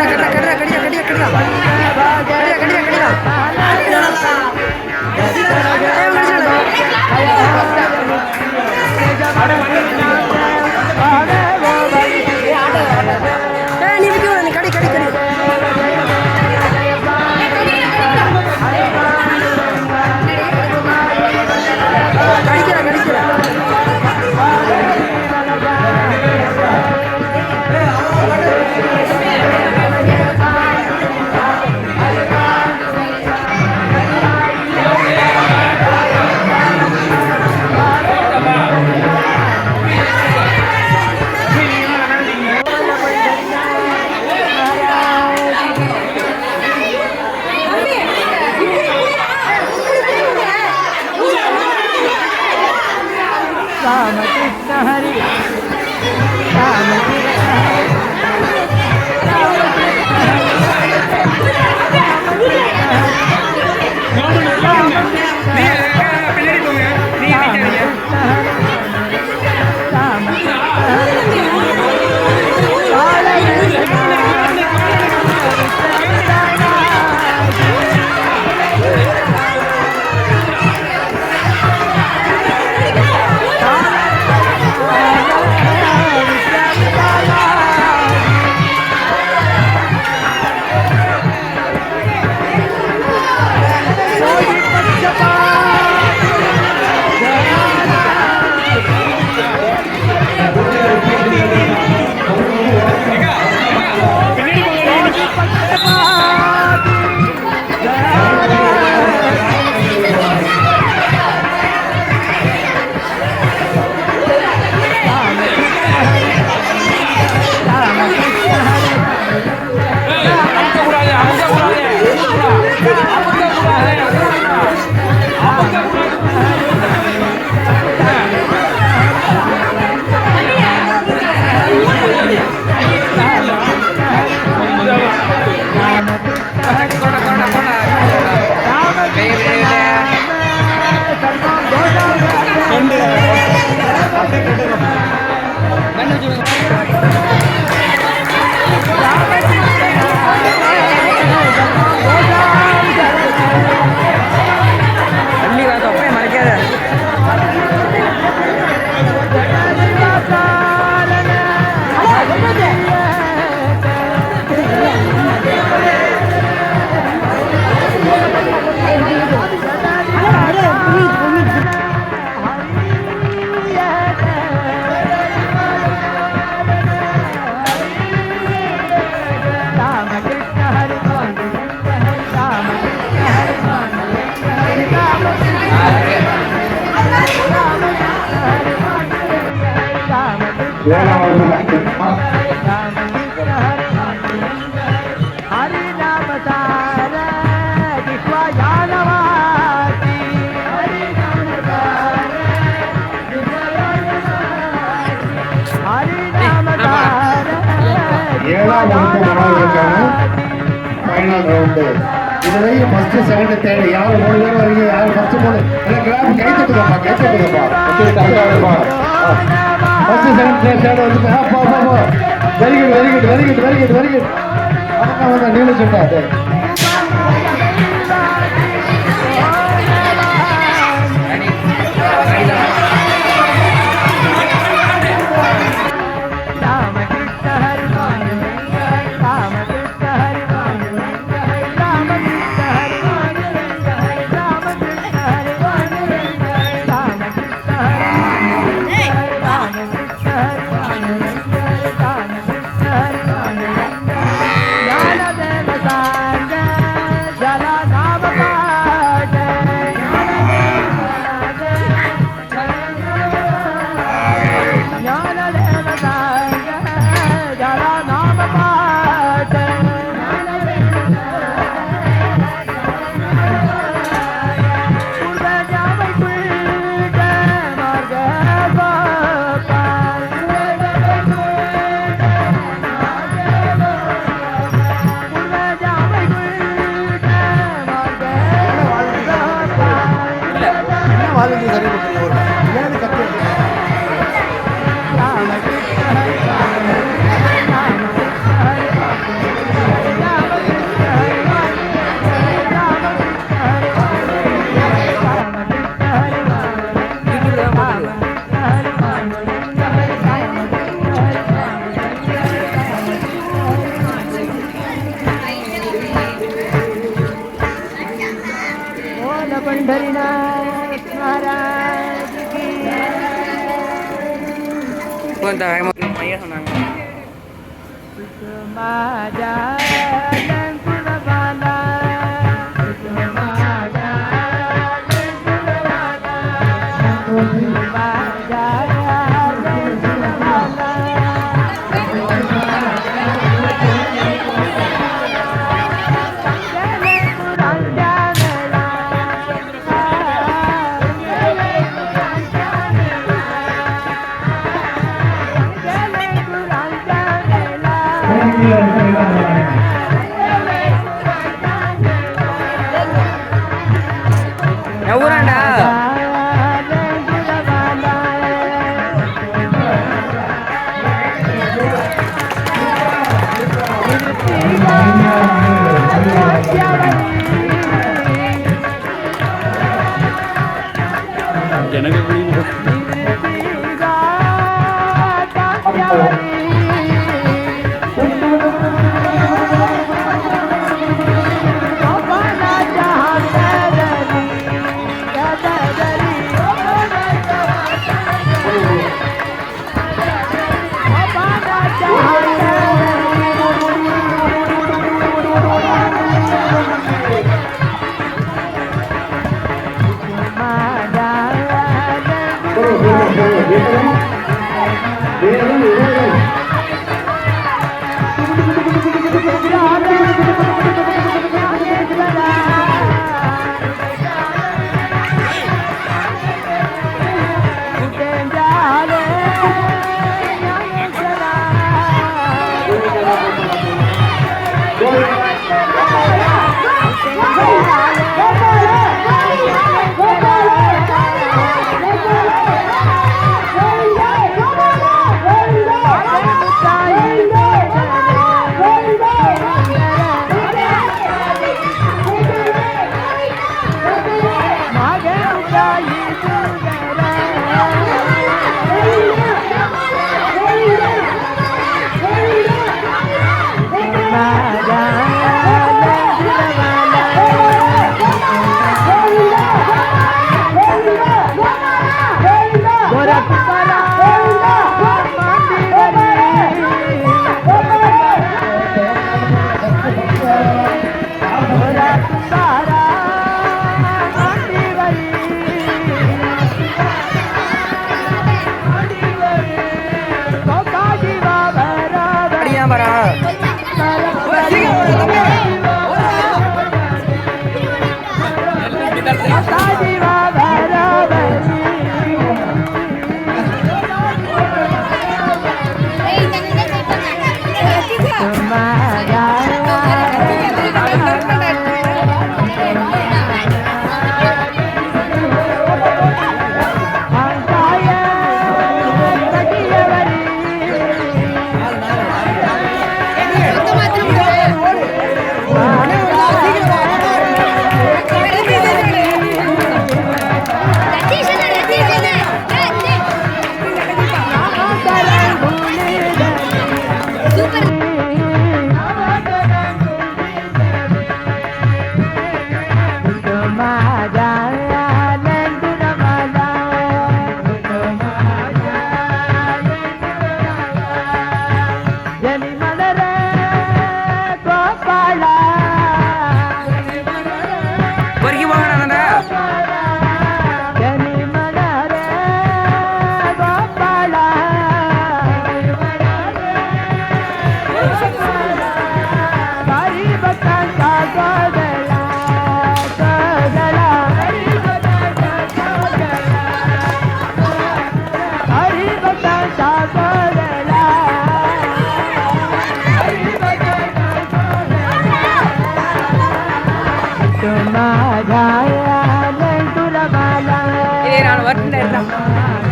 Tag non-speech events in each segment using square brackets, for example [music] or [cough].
கட்டா கட்டா கட்டா கடியா கடியா கடியா. ஏழாம் வகுப்பு மாணவர்களுக்கான ஃபைனல் ரவுண்டு இதுவரை ஃபர்ஸ்ட் செகண்ட் தேர்ட் யார் மூணு பேர் வரீங்க யார் ஃபர்ஸ்ட் மூணு எல்லாம் கிளாப் கை தட்டுங்கப்பா கை தட்டுங்கப்பா ஃபர்ஸ்ட் செகண்ட் தேர்ட் தேர்ட் வந்து very good very good very good very good very good சொன்னா yeah. everybody.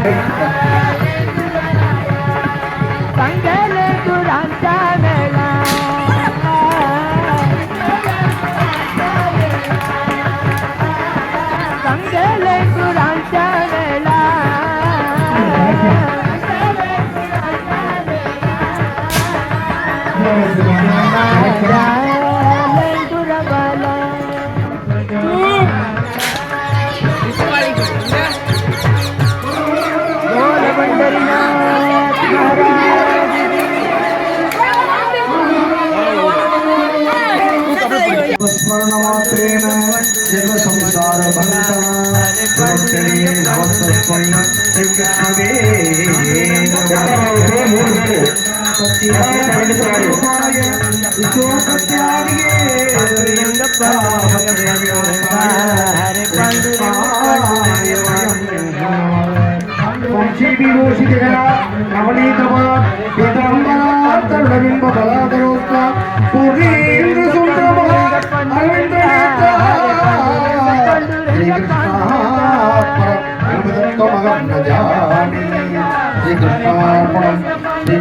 Thank [laughs] you.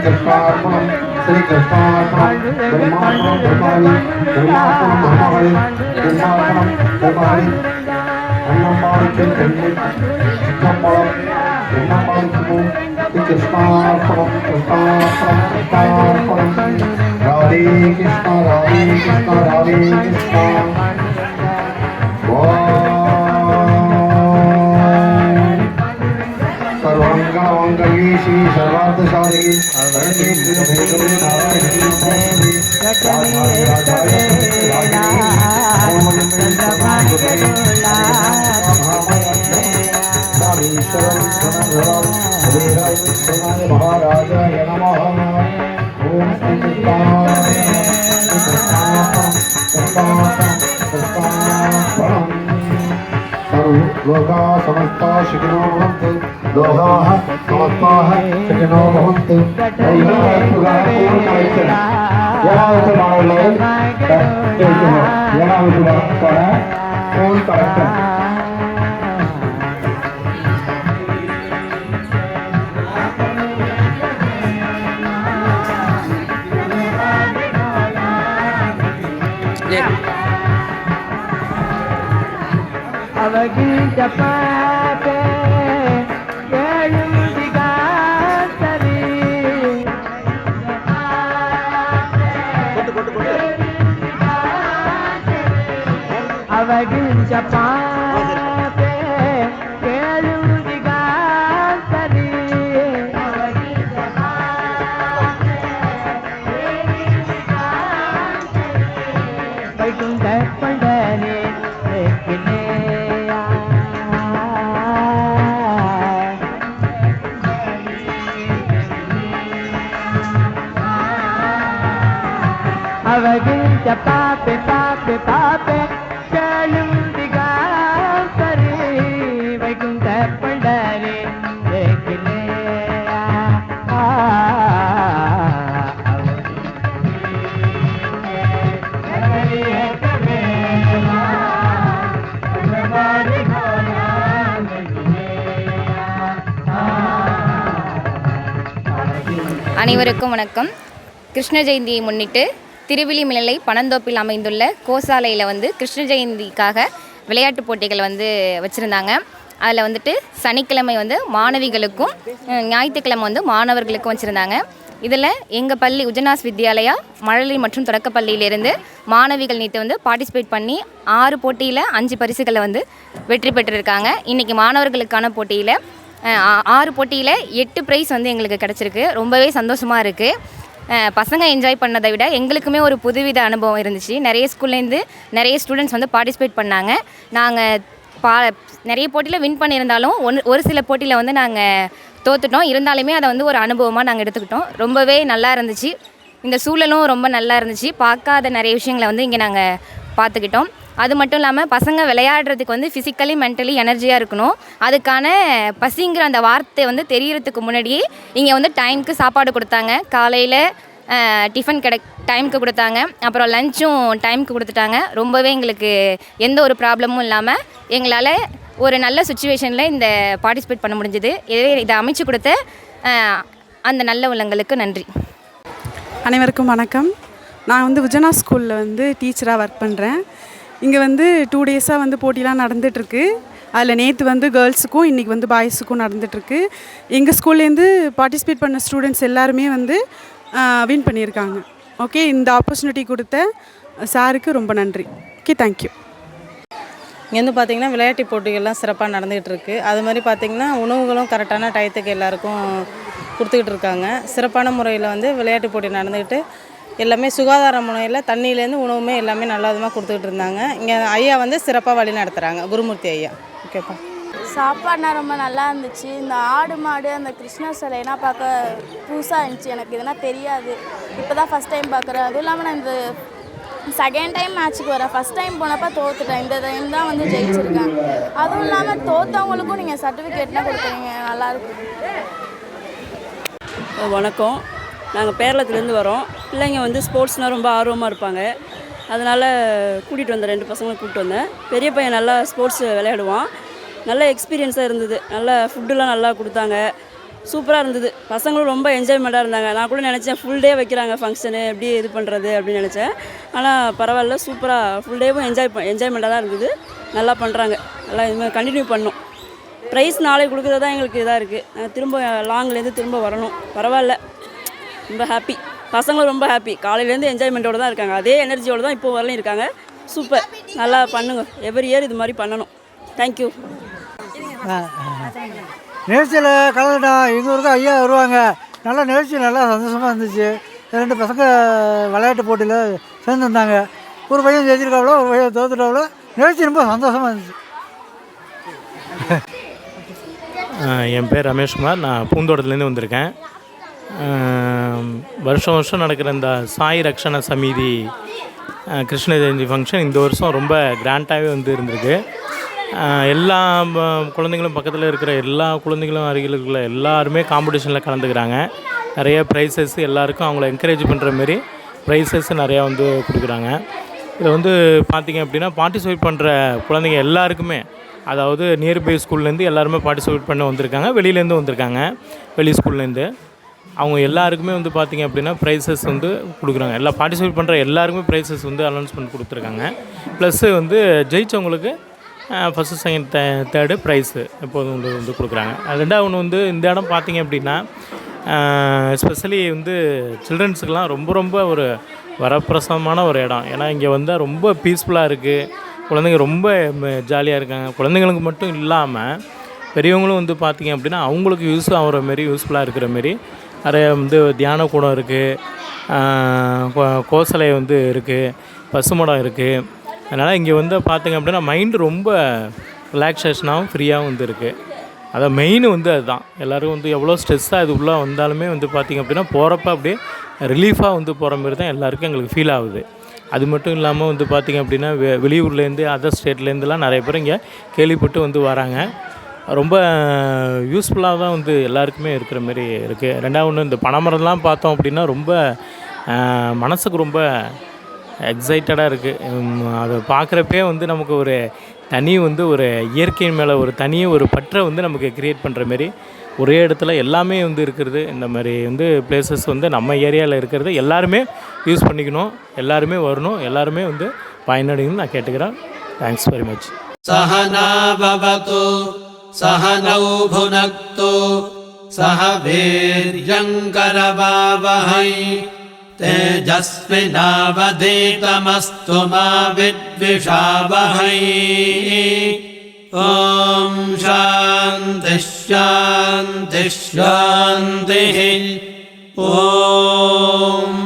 कृष्णात्मनम श्री कृष्णात्मनम ब्रह्मात्मनम ब्रह्माणि ब्रह्मात्मनम ब्रह्माणि ब्रह्मात्मनम ब्रह्माणि अन्नमालिकं कन्नमालम अन्नमालिकं श्री कृष्णात्मनम कृष्णात्मनम कृष्णात्मनम ಶ್ರೀ ಸರ್ವಾರ್ಥ ಸಾಧಕಿ ಮಹಾರಾಜಾಯ ನಮಃ ಓಂ ಶ್ರೀ ಕೃಷ್ಣ ಕೃಷ್ಣ ಕೃಷ್ಣ लोका समस्ता शिखिनो भवन्तु लोकाः समस्ताः शिखिनो भवन्तु ஏழாவது மாணவர்கள் ஏழாவது மாணவர்களான ஃபோன் கலெக்டர் அவகிட்ட பாப்ப ತಾತೆ ತಾತೆ ತಾತೆ அனைவருக்கும் வணக்கம். கிருஷ்ண ஜெயந்தியை முன்னிட்டு திருவிழிமிழலை பனந்தோப்பில் அமைந்துள்ள கோசாலையில் வந்து கிருஷ்ண ஜெயந்திக்காக விளையாட்டு போட்டிகள் வந்து வச்சுருந்தாங்க. அதில் வந்துட்டு சனிக்கிழமை வந்து மாணவிகளுக்கும் ஞாயிற்றுக்கிழமை வந்து மாணவர்களுக்கும் வச்சுருந்தாங்க. இதில் எங்கள் பள்ளி உஜனாஸ் வித்யாலயா மழலை மற்றும் தொடக்கப்பள்ளியிலிருந்து மாணவிகள் நேற்று வந்து பார்ட்டிசிபேட் பண்ணி ஆறு போட்டியில் அஞ்சு பரிசுகளை வந்து வெற்றி பெற்றிருக்காங்க. இன்றைக்கி மாணவர்களுக்கான போட்டியில் ஆறு போட்டியில் எட்டு ப்ரைஸ் வந்து எங்களுக்கு கிடச்சிருக்கு. ரொம்பவே சந்தோஷமாக இருக்குது பசங்க என்ஜாய் பண்ணதை விட எங்களுக்குமே ஒரு புதுவித அனுபவம் இருந்துச்சு. நிறைய ஸ்கூல்லேருந்து நிறைய ஸ்டூடெண்ட்ஸ் வந்து பார்ட்டிசிபேட் பண்ணாங்க. நாங்கள் பா நிறைய போட்டியில் வின் பண்ணியிருந்தாலும் ஒன் ஒரு சில போட்டியில் வந்து நாங்கள் தோத்துட்டோம். இருந்தாலுமே அதை வந்து ஒரு அனுபவமாக நாங்கள் எடுத்துக்கிட்டோம். ரொம்பவே நல்லா இருந்துச்சு. இந்த சூழலும் ரொம்ப நல்லா இருந்துச்சு. பார்க்காத நிறைய விஷயங்களை வந்து இங்கே நாங்கள் பார்த்துக்கிட்டோம். அது மட்டும் இல்லாமல் பசங்க விளையாடுறதுக்கு வந்து ஃபிசிக்கலி மென்டலி எனர்ஜியாக இருக்கணும். அதுக்கான பசிங்கிற அந்த வார்த்தை வந்து தெரியறதுக்கு முன்னாடியே இங்கே வந்து டைமுக்கு சாப்பாடு கொடுத்தாங்க. காலையில் டிஃபன் கிடை டைமுக்கு கொடுத்தாங்க. அப்புறம் லஞ்சும் டைமுக்கு கொடுத்துட்டாங்க. ரொம்பவே எங்களுக்கு எந்த ஒரு ப்ராப்ளமும் இல்லாமல் எங்களால் ஒரு நல்ல சுச்சுவேஷனில் இந்த பார்ட்டிசிபேட் பண்ண முடிஞ்சது. இதே இதை அமைச்சு கொடுத்த அந்த நல்ல உள்ளங்களுக்கு நன்றி. அனைவருக்கும் வணக்கம். நான் வந்து விஜனா ஸ்கூலில் வந்து டீச்சராக ஒர்க் பண்ணுறேன் இங்கே வந்து டூ டேஸாக வந்து போட்டிலாம் நடந்துகிட்ருக்கு அதில் நேற்று வந்து கேர்ள்ஸுக்கும் இன்றைக்கி வந்து பாய்ஸுக்கும் நடந்துகிட்ருக்கு எங்கள் ஸ்கூல்லேருந்து பார்ட்டிசிபேட் பண்ண ஸ்டூடெண்ட்ஸ் எல்லாருமே வந்து வின் பண்ணியிருக்காங்க. ஓகே இந்த ஆப்பர்ச்சுனிட்டி கொடுத்த சாருக்கு ரொம்ப நன்றி. ஓகே தேங்க்யூ இங்கே வந்து பார்த்திங்கன்னா விளையாட்டு போட்டிகள்லாம் சிறப்பாக நடந்துகிட்டு இருக்குது அது மாதிரி பார்த்திங்கன்னா உணவுகளும் கரெக்டான டயத்துக்கு எல்லாருக்கும் கொடுத்துக்கிட்டு இருக்காங்க சிறப்பான முறையில் வந்து விளையாட்டு போட்டி நடந்துக்கிட்டு எல்லாமே சுகாதார முறையில் தண்ணியிலேருந்து உணவுமே எல்லாமே நல்ல விதமாக கொடுத்துக்கிட்டு இருந்தாங்க. இங்கே ஐயா வந்து சிறப்பாக வழி நடத்துகிறாங்க குருமூர்த்தி ஐயா. ஓகேப்பா. சாப்பாடுனா ரொம்ப நல்லா இருந்துச்சு. இந்த ஆடு மாடு அந்த கிருஷ்ணர் சிலையெல்லாம் பார்க்க புதுசாக இருந்துச்சு. எனக்கு இதெல்லாம் தெரியாது. இப்போ தான் ஃபஸ்ட் டைம் பார்க்குறேன் அதுவும் இல்லாமல் நான் இந்த செகண்ட் டைம் மேட்ச்சுக்கு வரேன். ஃபஸ்ட் டைம் போனப்போ தோத்துட்டேன். இந்த டைம் தான் வந்து ஜெயிச்சிருக்கேன். அதுவும் இல்லாமல் தோத்தவங்களுக்கும் நீங்கள் சர்டிஃபிகேட்லாம் கொடுக்குறீங்க. நல்லாயிருக்கும் வணக்கம். நாங்கள் பேரளத்துலேருந்து வரோம். பிள்ளைங்க வந்து ஸ்போர்ட்ஸ்னால் ரொம்ப ஆர்வமாக இருப்பாங்க. அதனால் கூட்டிகிட்டு வந்தேன். ரெண்டு பசங்களும் கூப்பிட்டு வந்தேன். பெரிய பையன் நல்லா ஸ்போர்ட்ஸ் விளையாடுவான். நல்ல எக்ஸ்பீரியன்ஸாக இருந்தது. நல்ல ஃபுட்டுலாம் நல்லா கொடுத்தாங்க. சூப்பராக இருந்தது. பசங்களும் ரொம்ப என்ஜாய்மெண்ட்டாக இருந்தாங்க. நான் கூட நினச்சேன் ஃபுல் டே வைக்கிறாங்க ஃபங்க்ஷனு எப்படி இது பண்ணுறது அப்படின்னு நினச்சேன். ஆனால் பரவாயில்ல. சூப்பராக ஃபுல் டேவும் என்ஜாய் என்ஜாய்மெண்ட்டாக தான் இருந்தது. நல்லா பண்ணுறாங்க நல்லா இதுமாதிரி கண்டினியூ பண்ணும். ப்ரைஸ் நாளைக்கு கொடுக்குறது தான் எங்களுக்கு இதாக இருக்குது திரும்ப லாங்லேருந்து திரும்ப வரணும். பரவாயில்ல. ரொம்ப ஹாப்பி பசங்களும் ரொம்ப ஹாப்பி காலையிலேருந்து என்ஜாய்மெண்ட்டோட தான் இருக்காங்க. அதே எனர்ஜியோட தான் இப்போ வரலையும் இருக்காங்க. சூப்பர் நல்லா பண்ணுங்க. எவ்ரி இயர் இது மாதிரி பண்ணணும். தேங்க்யூ நிகழ்ச்சியில் கலந்துட்டோம் எங்கள் ஊருக்கு ஐயா வருவாங்க. நல்லா நிகழ்ச்சி நல்லா சந்தோஷமாக இருந்துச்சு. ரெண்டு பசங்க விளையாட்டு போட்டியில் சேர்ந்துருந்தாங்க ஒரு பையன் ஜெயிச்சிருக்காவளோ ஒரு பையன் தோத்துட்டாவளோ நிகழ்ச்சி ரொம்ப சந்தோஷமாக இருந்துச்சு. என் பேர் ரமேஷ்குமார். நான் பூந்தோட்டத்துலேருந்து வந்திருக்கேன். வருஷம் வருஷம் நடக்கிற இந்த சாய் ரக்ஷண சமிதி கிருஷ்ண ஜெயந்தி ஃபங்க்ஷன் இந்த வருஷம் ரொம்ப கிராண்டாகவே வந்து இருந்திருக்கு. எல்லா குழந்தைங்களும் பக்கத்தில் இருக்கிற எல்லா குழந்தைங்களும் அருகில் இருக்கிற எல்லாருமே காம்படிஷனில் கலந்துக்கிறாங்க. நிறைய ப்ரைஸஸ் எல்லாருக்கும் அவங்கள என்கரேஜ் பண்ணுற மாரி ப்ரைஸஸ் நிறையா வந்து கொடுக்குறாங்க. இதில் வந்து பார்த்திங்க அப்படின்னா பார்ட்டிசிபேட் பண்ணுற குழந்தைங்க எல்லாருக்குமே அதாவது நியர்பை ஸ்கூல்லேருந்து எல்லாருமே பார்ட்டிசிபேட் பண்ண வந்திருக்காங்க. வெளியிலேருந்து வந்திருக்காங்க. வெளி ஸ்கூல்லேருந்து அவங்க எல்லாருக்குமே வந்து பார்த்திங்க அப்படின்னா ப்ரைஸஸ் வந்து கொடுக்குறாங்க. எல்லா பார்ட்டிசிபேட் பண்ணுற எல்லாருக்குமே ப்ரைஸஸ் வந்து அனௌன்ஸ்மெண்ட் கொடுத்துருக்காங்க. ப்ளஸ்ஸு வந்து ஜெயித்தவங்களுக்கு ஃபஸ்ட்டு செகண்ட் தே தேர்டு ப்ரைஸு எப்போதும் உங்களுக்கு வந்து கொடுக்குறாங்க. அது ரெண்டாவது ஒன்று வந்து இந்த இடம் பார்த்தீங்க அப்படின்னா எஸ்பெஷலி வந்து சில்ட்ரன்ஸுக்கெலாம் ரொம்ப ரொம்ப ஒரு வரப்பிரசவமான ஒரு இடம். ஏன்னா இங்கே வந்தால் ரொம்ப பீஸ்ஃபுல்லாக இருக்குது குழந்தைங்க ரொம்ப ஜாலியாக இருக்காங்க. குழந்தைங்களுக்கு மட்டும் இல்லாமல் பெரியவங்களும் வந்து பார்த்திங்க அப்படின்னா அவங்களுக்கு யூஸ் ஆகிற மாரி யூஸ்ஃபுல்லாக இருக்கிற மாரி நிறைய வந்து தியான கூடம் இருக்குது கோசலை வந்து இருக்குது பசுமடம் இருக்குது அதனால் இங்கே வந்து பார்த்திங்க அப்படின்னா மைண்டு ரொம்ப ரிலாக்ஸேஷனாகவும் ஃப்ரீயாகவும் வந்து இருக்குது அதான் மெயின் வந்து அதுதான். எல்லோரும் வந்து எவ்வளோ ஸ்ட்ரெஸ்ஸாக இது உள்ளே வந்தாலுமே வந்து பார்த்திங்க அப்படின்னா போகிறப்ப அப்படியே ரிலீஃபாக வந்து போகிற மாதிரி தான் எல்லாருக்கும் எங்களுக்கு ஃபீல் ஆகுது. அது மட்டும் இல்லாமல் வந்து பார்த்திங்க அப்படின்னா வெ வெளியூர்லேருந்து அதர் ஸ்டேட்லேருந்துலாம் நிறைய பேர் இங்கே கேள்விப்பட்டு வந்து வராங்க. ரொம்ப யூஸ்ஃபுல்லாக தான் வந்து எல்லாருக்குமே இருக்கிற மாதிரி இருக்குது ரெண்டாவது ஒன்று இந்த பனைமரம்லாம் பார்த்தோம் அப்படின்னா ரொம்ப மனசுக்கு ரொம்ப எக்ஸைட்டடாக இருக்குது அதை பார்க்குறப்பே வந்து நமக்கு ஒரு தனி வந்து ஒரு இயற்கையின் மேலே ஒரு தனி ஒரு பற்றை வந்து நமக்கு க்ரியேட் பண்ணுற மாரி ஒரே இடத்துல எல்லாமே வந்து இருக்கிறது. இந்த மாதிரி வந்து பிளேசஸ் வந்து நம்ம ஏரியாவில் இருக்கிறது எல்லாருமே யூஸ் பண்ணிக்கணும். எல்லாருமே வரணும். எல்லாருமே வந்து பயனடையணும்னு நான் கேட்டுக்கிறேன். தேங்க்ஸ் வெரி மச் सहनावतु सहनौ भुनक्तु सह वीर्यङ्करवावहै। तेजस्विनावधीतमस्तु मा विद्विषावहै। ॐ शान्तिः शान्तिः शान्तिः। ॐ